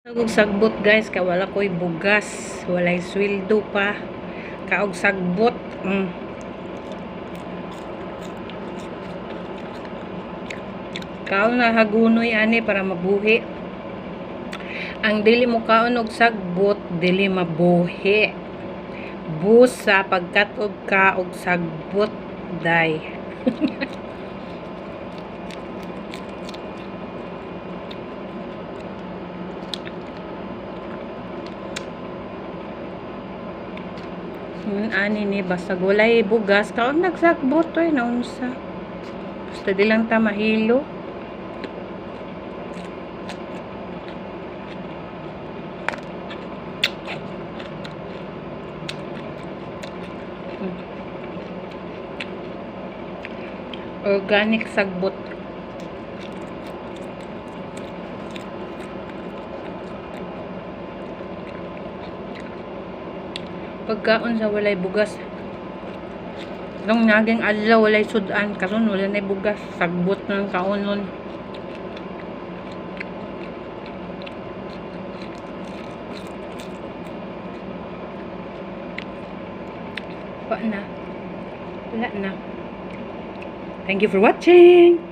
Kaog sagbot guys, kay wala ko'y bugas, walay sweldo pa. Kaog sagbot. Mm. Kaon na hagunoy ani para mabuhi. Ang dili mo kaon og sagbot, dili mabuhi. Busa pagkatog ka og sagbot day. Yun ani ni basta gulay bugas kaon nagsagbot oy naunsa. Basta di lang ta mahilo. Organic sagbot. Pagkaon sa walay bugas. Nung naging adlaw walay sudan karon wala na bugas, sagbot ng kaonon. Wala na. Wala na. Thank you for watching.